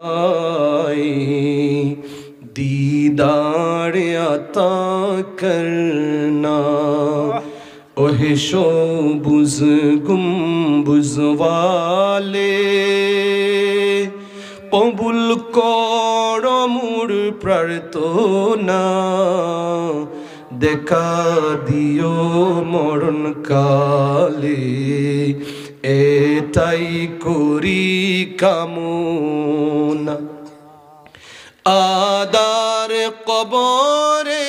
आए दीदार अता करना ओहे शोबुज गुम्बुज वाले কবুল কর মোর প্রার্থনা দেখা দিও মরণ কালে এটাই করি কামনা আদার কবরে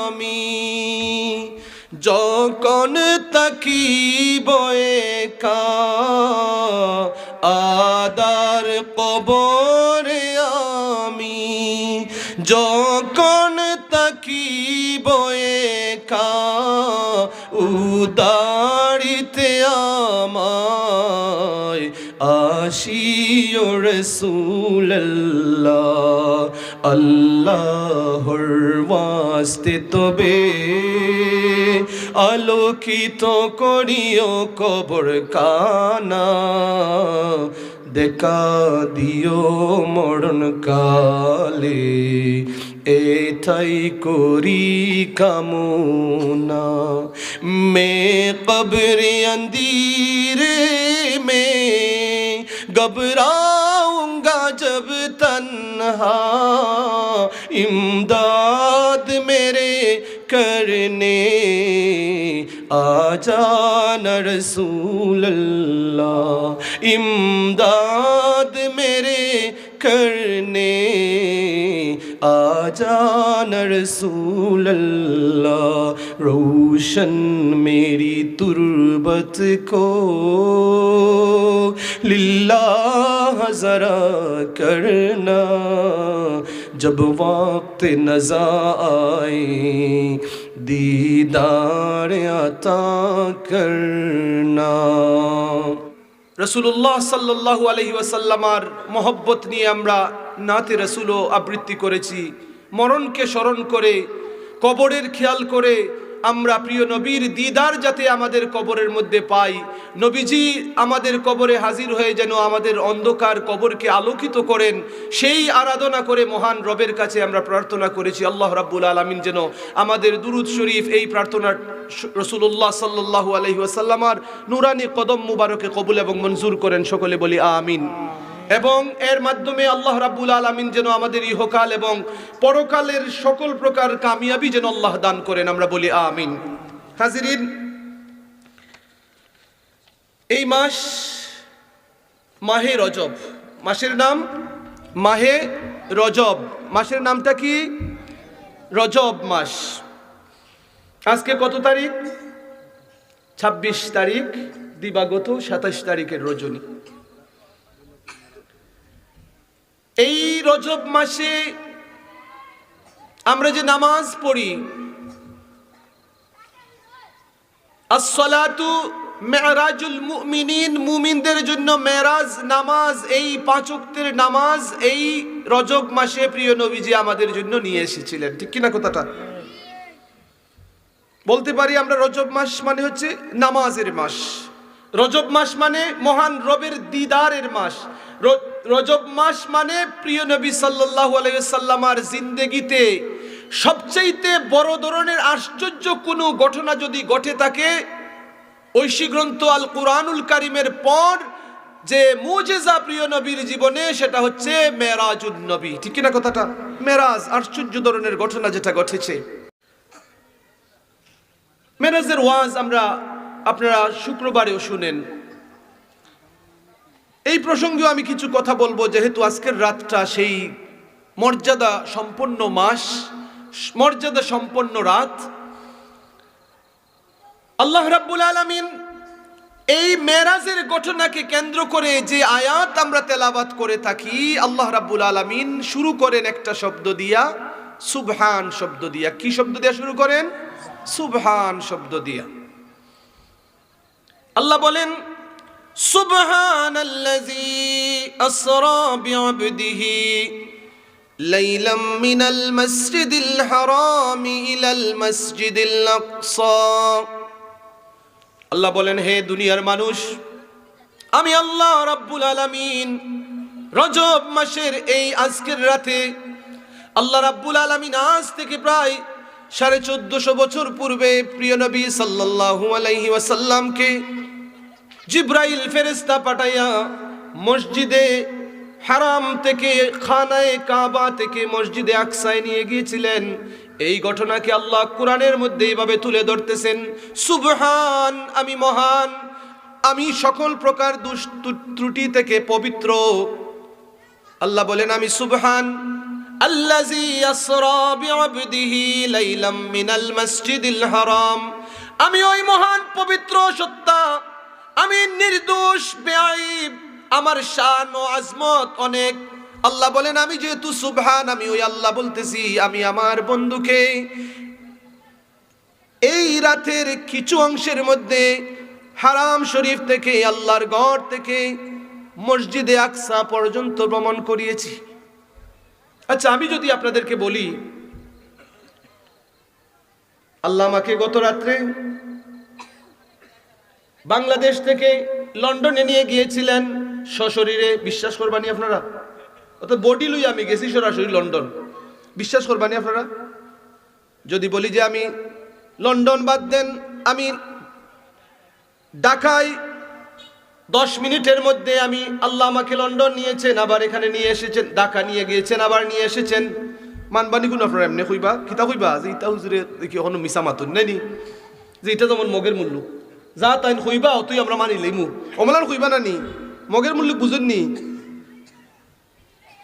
আমি যখন তাকি বয়েকা আদার কবরে আমি যখন তাকি বয়েকা উদারিতে আসিও রসুল্লাহ আল্লাহর বাস্তে তবে আলোকিত করিও কবর কানা, দেখা দিও মরণ কালে, এথাই করি কামনা। মে কবরে অন্দিরে گھبراؤں گا جب تنہا۔ امداد میرے کرنے۔ آ جانا رسول اللہ۔ امداد میرے کرنے۔ آ جانا رسول اللہ۔ روشن میری تربت کو۔ للہ ذرا کرنا جب وقت نزا آئے دیدار عطا کرنا রসুল্লাহ সাল্লাহ আলহি ওয়াসাল্লামার মহব্বত নিয়ে আমরা নাতে রসুলও আবৃত্তি করেছি। মরণকে স্মরণ করে, কবরের খেয়াল করে আমরা প্রিয় নবীর দিদার যাতে আমাদের কবরের মধ্যে পাই। নবীজি আমাদের কবরে হাজির হয়ে যেন আমাদের অন্ধকার কবরকে আলোকিত করেন। সেই আরাধনা করে মহান রবের কাছে আমরা প্রার্থনা করেছি, আল্লাহ রাব্বুল আলমিন যেন আমাদের দুরুদ শরীফ এই প্রার্থনা রসুল্লাহ সাল্লাহু আলহি ওয়াসাল্লামার নুরানি কদম মুবারকে কবুল এবং মঞ্জুর করেন। সকলে বলি আমিন। এবং এর মাধ্যমে আল্লাহ রাব্বুল আলমিন যেন আমাদের ইহকাল এবং পরকালের সকল প্রকার কামিয়াবি যেন আল্লাহ দান করেন, আমরা বলি আমিন। হাজিরিন, এই মাস মাহে রজব। মাসের নাম মাহে রজব। মাসের নামটা কি? রজব মাস। আজকে কত তারিখ? ২৬ তারিখ, দিবাগত সাতাশ তারিখের রজনী। এই রজব মাসে আমরা যে নামাজ পড়ি, আসসালাতু মেরাজুল মুমিনিন, মুমিনদের জন্য মেরাজ নামাজ, এই পাঁচ ওয়াক্তের নামাজ এই রজব মাসে প্রিয় নবীজি আমাদের জন্য নিয়ে এসেছিলেন। ঠিক কিনা কথাটা? বলতে পারি আমরা রজব মাস মানে হচ্ছে নামাজের মাস। রজব মাস মানে মহান রবের দিদারের মাস। রজব মাস মানে প্রিয় নবী সাল্লাল্লাহু আলাইহি সাল্লামার জিন্দেগিতে সবচাইতে বড় ধরনের আশ্চর্য কোনো ঘটনা যদি ঘটে থাকে, ঐশী গ্রন্থ আল কুরআনুল কারিমের পর যে মুজেজা প্রিয় নবীর জীবনে, সেটা হচ্ছে মেরাজুন নবী। ঠিক কিনা কথাটা? মেরাজ, আশ্চর্য ধরনের ঘটনা যেটা ঘটেছে। মেরাজের ওয়াজ আমরা আপনারা শুক্রবারেও শুনেন। এই প্রসঙ্গেও আমি কিছু কথা বলব, যেহেতু আজকের রাতটা সেই মর্যাদা সম্পন্ন মাস, মর্যাদা সম্পন্ন রাত। আল্লাহ রাব্বুল আলামিন এই মেরাজের ঘটনাকে কেন্দ্র করে যে আয়াত আমরা তেলাবাত করে থাকি, আল্লাহ রাব্বুল আলামিন শুরু করেন একটা শব্দ দিয়া, সুবহান শব্দ দিয়া। কি শব্দ দিয়া শুরু করেন? সুবহান শব্দ দিয়া। আল্লাহ বলেন সুবহানাল্লাযী আসরা বিআবদিহি ليلا من المسجد الحرام إلى المسجد الأقصى আল্লাহ বলেন হে দুনিয়ার মানুষ আমি আল্লাহ রাব্বুল আলামিন রজব মাসের এই আজকের রাতে আল্লাহ রাব্বুল আলমিন আজ থেকে প্রায় সাড়ে চোদ্দশো বছর পূর্বে প্রিয় নবী সাল্লাল্লাহু আলাইহি ওয়াসাল্লামকে জিব্রাইল ফেরেস্তা পাঠাইয়া মসজিদে হারাম থেকে খানায় কাবা থেকে মসজিদে আকসায় নিয়ে গিয়েছিলেন। এই ঘটনাকে আল্লাহ কোরআনের মধ্যে এইভাবে তুলে ধরতেছেন, সুবহান, আমি মহান, আমি সকল প্রকার ত্রুটি থেকে পবিত্র। আল্লাহ বলেন, আমি সুবহান লাইলাম মিনাল মসজিদিল হারাম। আমি ওই মহান পবিত্র সত্তা আমি নির্দোষ, বেআইব, আমার শান ও আজমত অনেক। আল্লাহ বলেন, আমি যেহেতু সুবহান, আমি ওই আল্লাহ বলতেছি, আমি আমার বন্ধুকে এই রাতের কিছু অংশের মধ্যে হারাম শরীফ থেকে, আল্লাহর গড় থেকে মসজিদে আকসা পর্যন্ত ভ্রমণ করিয়েছি। আচ্ছা আমি যদি আপনাদেরকে বলি, আল্লাহ আমাকে গত রাত্রে বাংলাদেশ থেকে লন্ডনে নিয়ে গিয়েছিলেন। সশরীরে, বিশ্বাস করবানি আপনারা? অর্থাৎ বডি লুই আমি গেছি সরাসরি লন্ডন। বিশ্বাস করবানি আপনারা? যদি বলি যে আমি লন্ডন বাদ দেন, আমি ঢাকায় দশ মিনিটের মধ্যে আমি আল্লাহ আমাকে লন্ডন নিয়েছেন, আবার এখানে নিয়ে এসেছেন, ঢাকা নিয়ে গিয়েছেন, আবার নিয়ে এসেছেন। মানবানি কোন আপনারা এমনি কইবা? কিতা কইবা? যে ইটা হুজুরে দেখি এখনও মিশা মাতুন যে এটা যেমন মগের মূল্য। যা তাই কইবা তুই আমরা মানি লইমু। অমলান কইবা না নি, মগের মূল্য বুঝুন নি।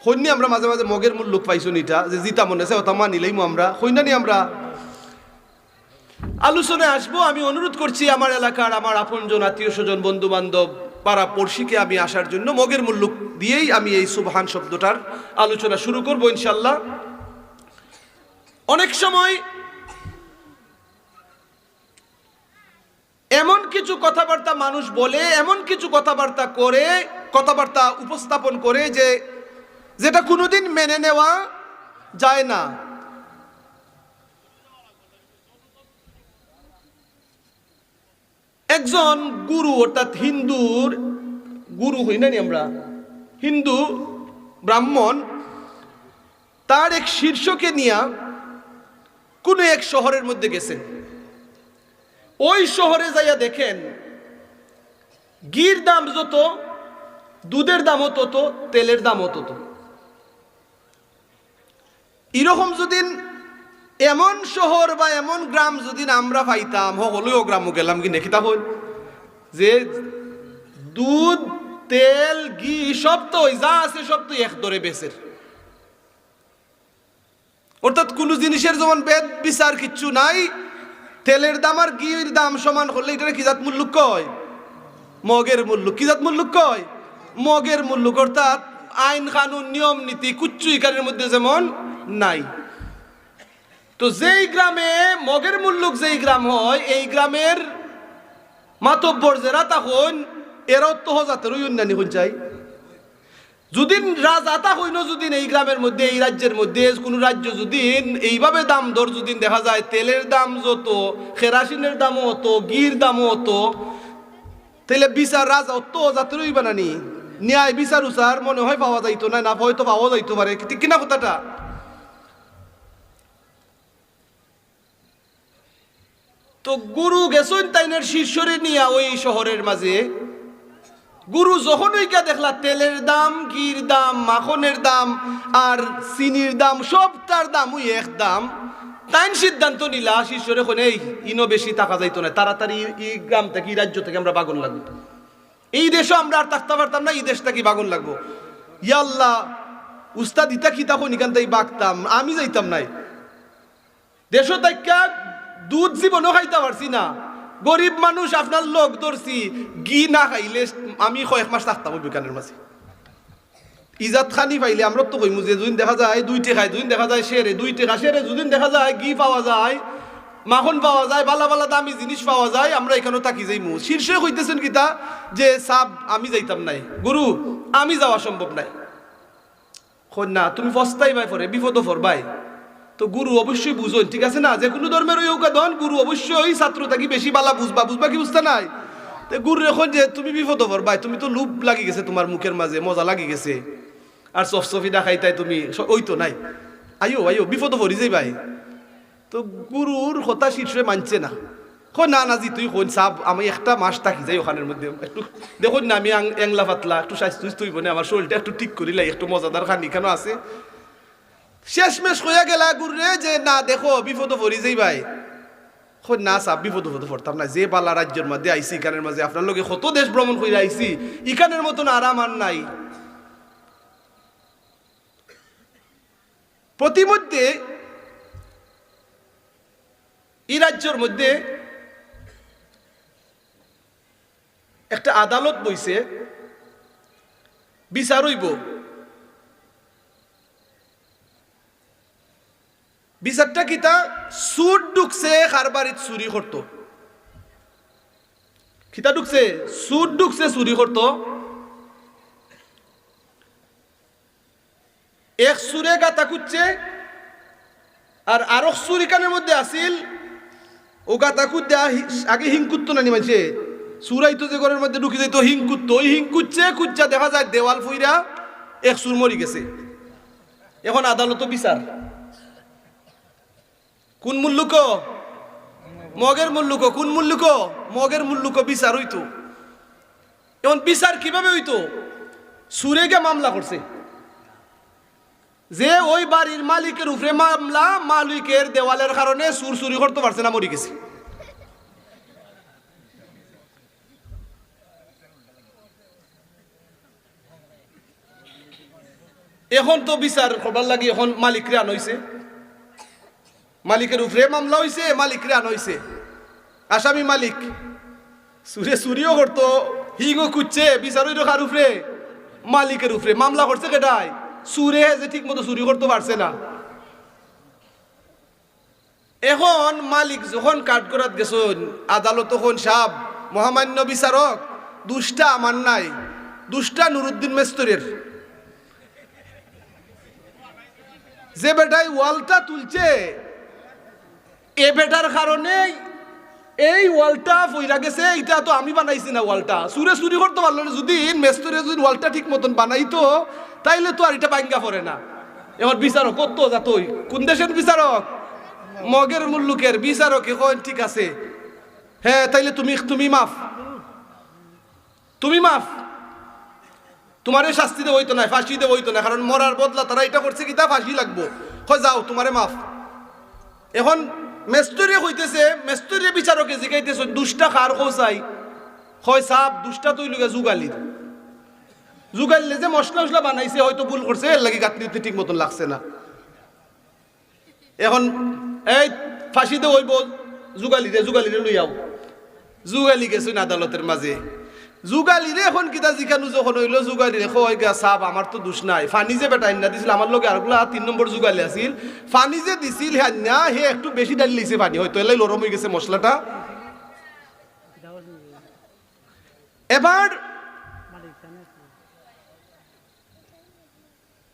সৈন্য আমরা মাঝে মাঝে মগের মূল্য পাইছো নিটা, যে জিতা মনে আছে, ওটা মানি লইমু আমরা। সৈন্য নি আমরা। আলোচনায় আসব, আমি অনুরোধ করছি আমার এলাকার আমার আপনজন, আত্মীয় স্বজন বন্ধু বান্ধব পাড়া পড়শিকে আমি আসার জন্য মগের মূল্য দিয়েই আমি এই সুবহান শব্দটার আলোচনা শুরু করব ইনশাল্লাহ। অনেক সময় কিছু কথাবার্তা মানুষ বলে, এমন কিছু কথাবার্তা করে, কথাবার্তা উপস্থাপন করে যে, যেটা কোনোদিন মেনে নেওয়া যায় না। একজন গুরু, অর্থাৎ হিন্দুর, গুরু হই না আমরা, হিন্দু ব্রাহ্মণ, তার এক শীর্ষকে নিয়ে কোনো এক শহরের মধ্যে গেছেন। ওই শহরে যাইয়া দেখেন, গির দাম যত, দুধের দামও তত, তেলের দামও তত। এরকম যদি এমন শহর বা এমন গ্রাম যদি আমরা পাইতাম হলেও গ্রামও গেলাম কি নেখিতা হল যে দুধ, তেল, ঘি, সব তো যা আছে সব তো এক দরে বেচের। অর্থাৎ কোনো জিনিসের যেমন বেদ বিচার কিচ্ছু নাই তেলের দাম আর ঘির দাম সমান হলে এটা কি জাত মূল্য কয়? মগের মূল্য। কি জাত মূল্য কয়? মগের মূল্য অর্থাৎ আইন, কানুন, নিয়ম, নীতি কুচ্ছু ইকারের মধ্যে যেমন নাই। তো যেই গ্রামে মগের মুল্লুক যেই গ্রাম হয়, এই গ্রামের মাতব্বর যারা, তখন এরাও তো জাতের উন্নয়নী, হন চাই। যদি রাজাতা হইন যদি এই গ্রামের মধ্যে, এই রাজ্যের মধ্যে। কোনো রাজ্য যদি এইভাবে দাম দর যদি দেখা যায়। তেলের দাম যত, কেরাসিনের দামও অত গির দামও অত। তাহলে বিচার রাজা অত ওই বানানি ন্যায় বিচার উচার মনে হয় পাওয়া যাইতো না না হয়তো পাওয়া যাইতো পারে। ঠিক কিনা কথাটা? তো গুরু গেছেন তাইনের শীর্ষরে নিয়া ওই শহরের মাঝে। গুরু যখন ওইকা দেখলা, তেলের দাম, ঘির দাম, মাখনের দাম, আর চিনির দাম, সব তার দাম, ওই এক দাম। তাইন সিদ্ধান্ত নিলা শীর্ষরে কোনে এই, ইনো বেশি টাকা যাইতো না, তাড়াতাড়ি এই গ্রাম থেকে এই রাজ্য থেকে আমরা বাগন লাগবো। এই দেশও আমরা আর থাকতে পারতাম না, এই দেশটা কি বাগন লাগবো। ইয়াল্লাহ উস্তাদ ইতা কি তখন এখান থেকে বাগতাম, আমি যাইতাম নাই। দেশও দেখা দুধ জীবনও খাইতে পারছি না। গরিব মানুষ, আপনার লোক ধরছি। গি না খাইলে আমি কয়েক মাস থাকতাম বিকানের মাঝে। ইজাত খানি পাইলে আমরা তো কইমু যে দুদিন দেখা যায়, দুই টেকায় দুদিন দেখা যায় শেরে দুই টেকা শেরে দুদিন দেখা যায় গি পাওয়া যায়, মাখন পাওয়া যায়, বালা বালা দামি জিনিস পাওয়া যায়, আমরা এখানেও থাকি যাইমু। শীর্ষে হইতেছেন কিতা যে সাব, আমি যাইতাম নাই। গুরু, আমি যাওয়া সম্ভব নাই। না তুমি ফস্তাই ভাই পরে, বিপদ ফর ভাই তো গুরু অবশ্যই বুঝুন ঠিক আছে না? যে কোনো ধর্মের ওই উপাদান গুরু অবশ্যই ছাত্র থাকি, বেশি বালা বুঝবা বুঝবা কি বুঝতে নাই? তো গুরু এখন যে তুমি বিপদ হবর, ভাই, তুমি তো লুপ লাগি গেছে তোমার মুখের মাঝে, মজা লাগি গেছে। আর সফসফি দেখাই তাই তুমি ওই তো নাই। আইও আইও, বিপদ ভরি যাই ভাই। তো গুরুর কথা শীর্ষে মানছে না। কই না না, জি, তুই কোন সাপ, আমি একটা মাস থাকি যাই ওখানের মধ্যে। একটু দেখুন না, আমি এংলা পাতলা, একটু স্বাস্থ্য তুই বনে আমার শরীরটা একটু ঠিক করিলাই একটু মজাদার খানি কেন আছে। শেষমেশ হইয়া গেলা গুরুরে যে, না, দেখো, বিপদ ভরি যাই ভাই। কই না সাপ বিপদ হতে পড়তাম না। যে বালা রাজ্যের মধ্যে আইসি ইখানের মাঝে আপনার লোকে কত দেশ ভ্রমণ করে আইসি ইখানের মতন আরাম আর নাই। প্রতিমধ্যে এই রাজ্যের মধ্যে একটা আদালত বইছে, বিচার হইব। বিচারটা কিতা সুট ঢুকছে কারবারিত চুরি করতো। খিতা ঢুকছে? সুট ঢুকছে, চুরি করতো। এক সুরে গাতা কুচ্ছে আর আরও সুরি কানের মধ্যে আসিল, ও গাতা কুদ্দে আগে হিংকুত্ত না নিমাইছে সুরাই তো যে ঘরের মধ্যে ঢুকি যাইতো হিংকুত্ত ওই হিংকুচ্ছে কুচ্চা দেখা যায় দেওয়াল ফুইরা এক সুর মরি গেছে। এখন আদালত বিচার। কোন মুল্লুক মগের মুল্লুক কোন মুল্লুক মগের মুল্লুক বিচার হইতো। এখন বিচার কীভাবে হইতো? সুরেগে মামলা করছে। যে ওই বাড়ির মালিকের উপরে মামলা, মালিকের দেওয়ালের কারণে সুর চুরি করতে পারছে না, মরি গেছে। এখন তো বিচার করবার লাগে, এখন মালিকরে আন হইছে। মালিকের উপরে মামলা হইছে, মালিক রান হইছে। আসামি মালিক। সুরে চুরিও করতো, হিংও খুঁজছে, বিচার হইল কার উপরে? মালিকের উপরে। মামলা করছে কেটাই সুরে যে ঠিক মতো চুরি করতে পারছে না। এখন মালিক যখন কাঠগড়াত গেছন, আদালত তখন সাব মহামান্য বিচারক, দুষ্টা আমার নাই, দুষ্টা নুরুদ্দিন মেস্তরের। যে বেটাই ওয়ালটা তুলছে এ বেটার কারণে এই ওয়ালটা ফইরা গেছে এটা তো আমি বানাইছি না ওয়ালটা। সুরে চুরি করতে পারল না, যদি মেস্তরে যদি ওয়ালটা ঠিক মতন বানাইতো, তাইলে তো আর এটা বাঙ্গা পড়ে না। এবার বিচারক, কত যাতই কোন দেশের বিচারক? মগের মুল্লুকের বিচারক এখন ঠিক আছে। হ্যাঁ তাইলে তুমি তুমি মাফ। তুমি মাফ। তোমারে শাস্তি দেবো হইতো না, ফাঁসি দেবো হইতো না, কারণ মরার বদলা তারা এটা করছে কি, তা ফাঁসি লাগবো। হয় যাও, তোমারে মাফ। এখন মেস্তরিয়ে হইতেছে মেস্তরিয়ে বিচারকে জিগাইতেছে, দুষ্টা খার খোসাই হয় সাপ, দুষ্টা তুই লুগে যুগালির যুগাইলে যে মশলা মশলা বানাইছে, হয়তো ভুল করছে, এর লাগি গাঁথনিতে ঠিক মতন লাগছে না। এখন এই ফাঁসিতে হইব যুগালিরে যুগালিরে লইয়াও। যুগালি গেছুন আদালতের মাঝে। যুগালিরে এখন কিতা জিখানু যখন হইল যুগালিরে কয় গা সাপ আমার তো দোষ নাই। ফানি যে বেটা না দিছিল আমার লগে আরগুলা তিন নম্বর যুগালি আছিল। ফানি যে দিছিল হান্না হে একটু বেশি ডালি লিছে পানি হয়তো এলাই লরম হয়ে গেছে মশলাটা এবার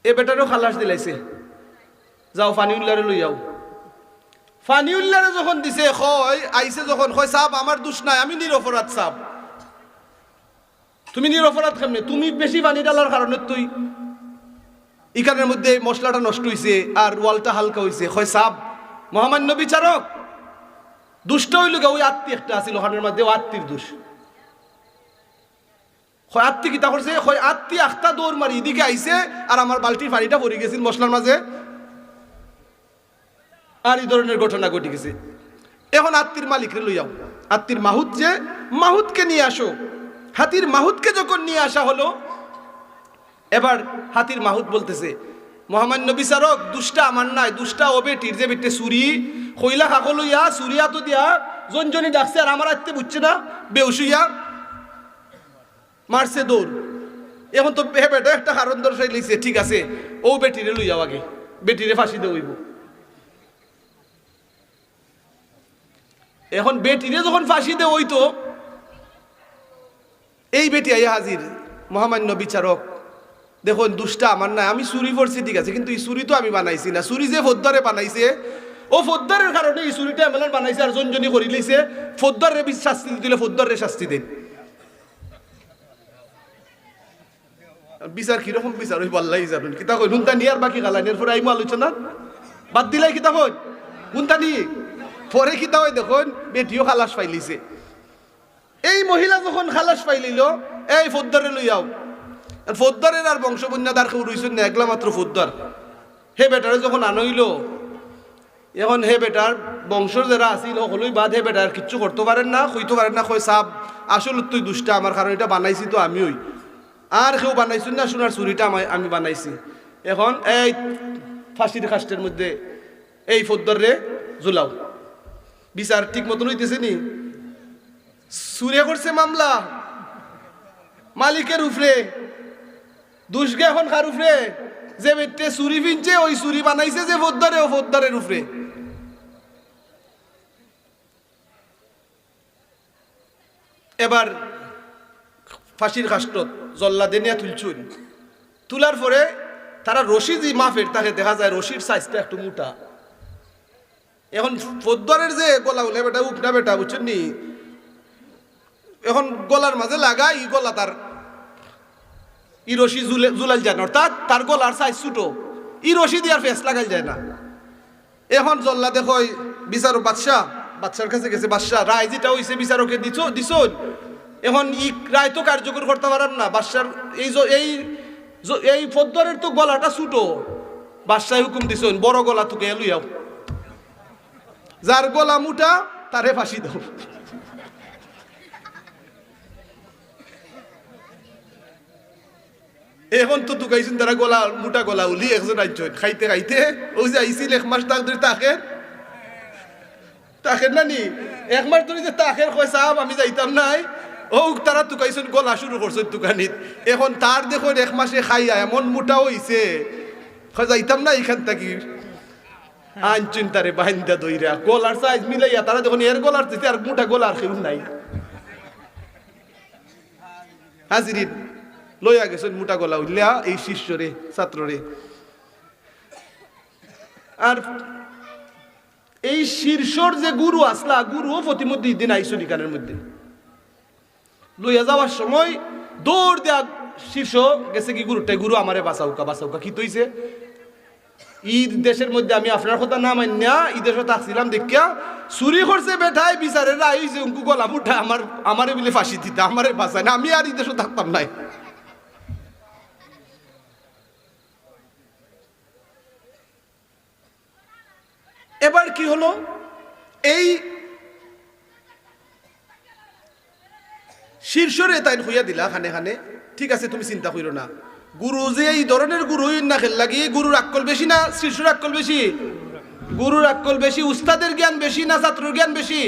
এ বেটারও খালাস দিলাইছে। যাও, ফানি উল্লারে লই যাও ফানি উল্লারে যখন দিছে, কয়, আইছে যখন, কয় সাপ আমার দোষ নাই, আমি নিরপরাধ সাপ তুমি নিরপরাধ কেমনে? তুমি বেশি পানি ডালার কারণে তুই ইখানের মধ্যে মশলাটা নষ্ট হইছে আর ওয়ালটা হালকা হইছে। হয় সাব, মহামান্য বিচারক, দুষ্ট হইল ওই আত্মী একটা আছিল ওখানের মধ্যে, ও আত্মীর দোষ। হয় আত্মী কিতা করছে? হয় আত্মী আখতা দৌড় মারি, এদিকে আইছে আর আমার বালতির পানিটা পড়ে গেছিল মশলার মাঝে। আর এই ধরনের ঘটনা ঘটে গেছে। এখন আত্মীর মালিকরে লইয়াও। আত্মীর মাহুত যে, মাহুতকে নিয়ে আসো। হাতির মাহুতকে যখন নিয়ে আসা হলো, এবার হাতির মাহুত বলতেছে, মহামান্য বিচারক, দুষ্টা আমার নাই, দুষ্টা ও বেটির যে বেটে সুরি, কইলা কাকো লইয়া সুরিয়া তো দিয়া, জনজনি ডাকছে আর আমার আত্মে বুঝছে না বেউসুইয়া মারছে দৌড়। এখন তো হে বেটা, একটা কারণ দর্শাই লইছে, ঠিক আছে, ও বেটিরে লইয়া আগে, বেটিরে ফাঁসি দে হইব। এখন বেটিরে যখন ফাঁসি দে হইতো এই বেটি আইয়া হাজির, মহামান্য বিচারক। দেখুন, দুষ্টা আমার না আমি চুরি করছি, ঠিক আছে, কিন্তু এই চুরি তো আমি বানাইছি না। চুরি যে ফদ্দারে বানাইছে, ও ফদ্দারের কারণে এই চুরিটা এমএলএ বানাইছে আর জনজনী করি লইছে ফদ্দারে শাস্তি দিলে ফদ্দারে শাস্তি দেন। বিচার কীরকম বিচার ওই পাল্লাই যাবেন কিতা কই নুনতা নিয়ার বাকি গালা নিয়ার পরে আইমু আলোচনা বাদ দিলাই কিতা কই নুনতা নি? পরে কিতা হয় দেখুন, বেটিও খালাস পাইলিছে। এই মহিলা যখন খালাস পাইলিল, এই ফদ্দারে লইয়াও ফদ্দারের আর বংশবন্যাদার কেউ রইছেন না, একলা মাত্র ফদ্দার। হে বেটারে যখন আনইল, এখন হে বেটার বংশর যারা আছিল, সকলেই বাদ, হে বেটার কিচ্ছু করতে পারেন না হইতে পারেন না কই সাপ আসল তুই দুষ্টা, আমার কারণ এটা বানাইছি তো আমিওই আর কেউ বানাইছি না, সোনার চুরিটা আমি- আমি বানাইছি। এখন এই ফাঁসির খাস্টের মধ্যে এই ফদ্দর রে জুলাও বিচার ঠিক মতন হইতেছে নি? সুরে করছে মামলা। মালিকের উপরে দুষ্গে এখন কার উপরে যে বেটে চুরি ফিনছে ওই চুরি বানাইছে যে ফদ্দারে, ও ফদ্দারের উপরে এবার ফাঁসির কাষ্টত জল্লাদে নিয়ে তুলছুন তুলার পরে তারা রশি যে মাফের, তাকে দেখা যায় রশির সাইজটা একটু মোটা। এখন ফোদ্দারের যে গলা উলে বেটা উপনা বেটা, বুঝছেন নি? এখন গলার মাঝে লাগা ই গলা তার ই রশি জুলে জুলাল যায় না। অর্থাৎ তার গলার সাইজ ছোটো। ই রশি দিয়ে আর ফেস লাগাল যায় না। এখন জল্লা দেখো বিচারক বাদশাহ বাদশার কাছে গেছে, বাদশাহ, রায় যেটা হইছে বিচারকে দিছ দিছ এখন ই রায় তো কার্যকর করতে পারাম না। বাদশার এই এই এই ফদ্দরের তো গলাটা ছোটো। বাদশাহ হুকুম দিছ বড় গলা তোকে লইয়াও যার গলা মোটা, তারে ফাঁসি দাও। এখন তো তুকাইছেন তারা গলা, মোটা গলা উলি, একজন আইছেন খাইতে খাইতে ওই যে আইছিল এক মাস তাক ধরে তাকে তাকের নানি? এক মাস ধরে যে তাকের কয়, সাহাব, আমি যাইতাম নাই। ও তারা তুকাইছেন গলা শুরু করছেন তুকানিত এখন তার দেখুন এক মাসে খাইয়া এমন মোটা হইছে। যাইতাম না এখান থাকি। আনছেন তারে বাহিন্দা দইরা, গলার সাইজ মিলাইয়া তারা যখন এর গলার দিতে আর মোটা গলার কেউ নাই। হাজিরিন। লইয়া গেছেন মোটা গলা উল্লিয়া এই শিষ্যরে ছাত্ররে আর এই শীর্ষর যে গুরু আসলা, গুরু প্রতিমধ্যে দিন আইসনি কানের মধ্যে। লইয়া যাওয়ার সময় দৌড় দেয়া শীর্ষ গেছে কি গুরুটাই গুরু, আমারে বাঁচাউকা বাঁচাউকা কি। তৈছে? ঈদ দেশের মধ্যে আমি আপনার কথা না মান্যা ঈদ দেশে থাকছিলাম দেখিয়া চুরি করছে বেঠাই, বিচারেরা আইছে, উঙ্কু গলা মুঠা, আমার আমারে বলে ফাঁসি দিতে, আমারে বাঁচায় না, আমি আর ঈদ দেশে থাকতাম নাই। এবার কি হলো? এই শীর্ষরে তাই হইয়া দিলা খানে খানে ঠিক আছে, তুমি চিন্তা করিও না। গুরু যে এই ধরনের গুরু না খেল লাগি, গুরুর আক্কল বেশি না শীর্ষর আক্কল বেশি? গুরুর আক্কল বেশি, উস্তাদের জ্ঞান বেশি না ছাত্রর জ্ঞান বেশি?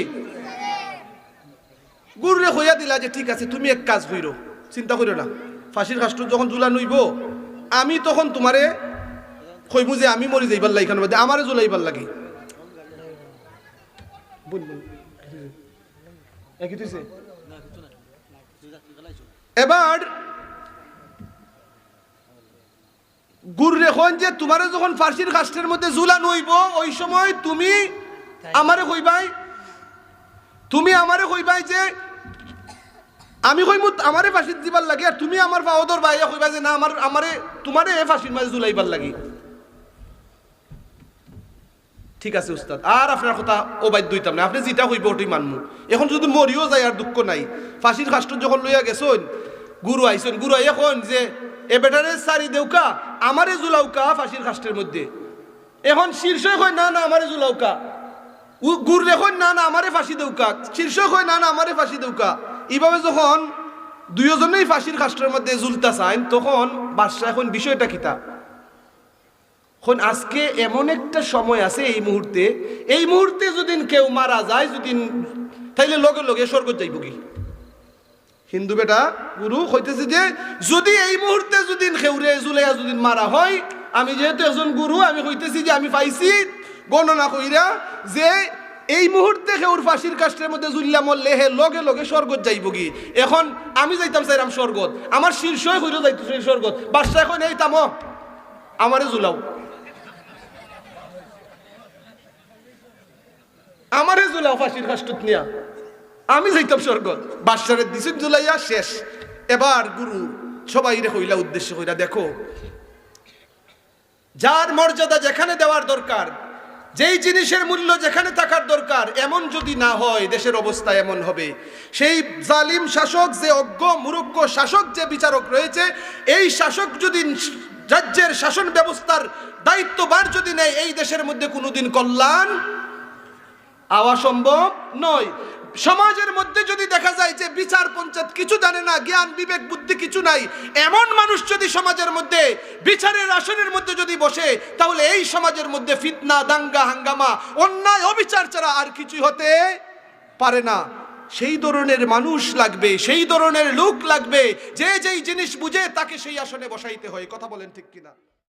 গুরুরে হইয়া দিলা যে ঠিক আছে, তুমি এক কাজ হইরো চিন্তা করিও না। ফাঁসির কাষ্ট যখন জুলা নইব, আমি তখন তোমারে কইমু যে আমি মরি যাইবার লাগে আমারে জুলাইবার লাগে। এবার গুরু রেখন যে তোমারে যখন ফার্সির কাস্টের মধ্যে জুলা নইব ওই সময় তুমি আমারে কইবাই তুমি আমারে কইবাই যে আমি কইমু আমারে ফাঁসির দিবার লাগে আর তুমি আমার বাহদর বাইয়া কইবা যে না আমার আমারে তোমারে এ ফাঁসির মাঝে জুলাইবার লাগে। ঠিক আছে, উস্তাদ। আর আপনার কথা অবাধ্য হইতাম না। আপনি যেটা হইব ওটাই মানমু। এখন যদি মরিও যায় আর দুঃখ নাই। ফাঁসির কাষ্ট যখন লইয়া গেছন, গুরু আইসন গুরু আই এখন যে, এ বেটারে সারি দেউকা, আমারে জুলাউকা ফাঁসির কাষ্টের মধ্যে। এখন শীর্ষ কয় না না, আমারে জুলাউকা। গুর দেখুন না না, আমারে ফাঁসি দেউকা। শীর্ষ কয় না না, আমারে ফাঁসি দেউকা। এইভাবে যখন দুইজনেই ফাঁসির কাষ্টের মধ্যে জুলতা চাইন তখন বাদশাহ এখন বিষয়টা কিতা? এখন আজকে এমন একটা সময় আছে এই মুহূর্তে এই মুহূর্তে যদি কেউ মারা যায়, যদি তাইলে লগে লগে স্বর্গ যাইব কি? হিন্দু বেটা, গুরু হইতেছে যে, যদি এই মুহূর্তে যদি খেউরে জুলাইয়া যদি মারা হয়, আমি যেহেতু একজন গুরু, আমি হইতেছি যে আমি পাইছি, গণনা কইরা যে এই মুহূর্তে খেউর ফাঁসির কাষ্টের মধ্যে জুল্লা মরলে হে লগে লগে স্বর্গত যাইব কি? এখন আমি যাইতাম চাইরাম স্বর্গত। আমার শীর্ষই হইল যাইতো স্বর্গত। বাদশাহ এখন এই তামো আমারে জুলাও। আমারে জুলাও ফাঁসির কাষ্টত নিয়া। আমি যাইতাম স্বর্গ বাদশারে দিছেন জুলাইয়া, শেষ। এবার গুরু সবাই রে হইলা উদ্দেশ্য হইলা দেখো, যার মর্যাদা যেখানে দেওয়ার দরকার, যেই জিনিসের মূল্য যেখানে থাকার দরকার, এমন যদি না হয়, দেশের অবস্থা এমন হবে। সেই জালিম শাসক, যে অজ্ঞ মুরুক্ষ শাসক, যে বিচারক রয়েছে, এই শাসক যদি রাজ্যের শাসন ব্যবস্থার দায়িত্ববার যদি নেয়, এই দেশের মধ্যে কোনোদিন কল্যাণ আওয়া সম্ভব নয়। সমাজের মধ্যে যদি দেখা যায় যে বিচার পঞ্চায়েত কিছু জানে না, জ্ঞান, বিবেক, বুদ্ধি কিছু নাই, এমন মানুষ যদি সমাজের মধ্যে, বিচারের আসনের মধ্যে যদি বসে, তাহলে এই সমাজের মধ্যে ফিতনা, দাঙ্গা, হাঙ্গামা, অন্যায়, অবিচার ছাড়া আর কিছু হতে পারে না। সেই ধরনের মানুষ লাগবে, সেই ধরনের লোক লাগবে, যে যেই জিনিস বুঝে তাকে সেই আসনে বসাইতে হয়। কথা বলেন ঠিক কিনা?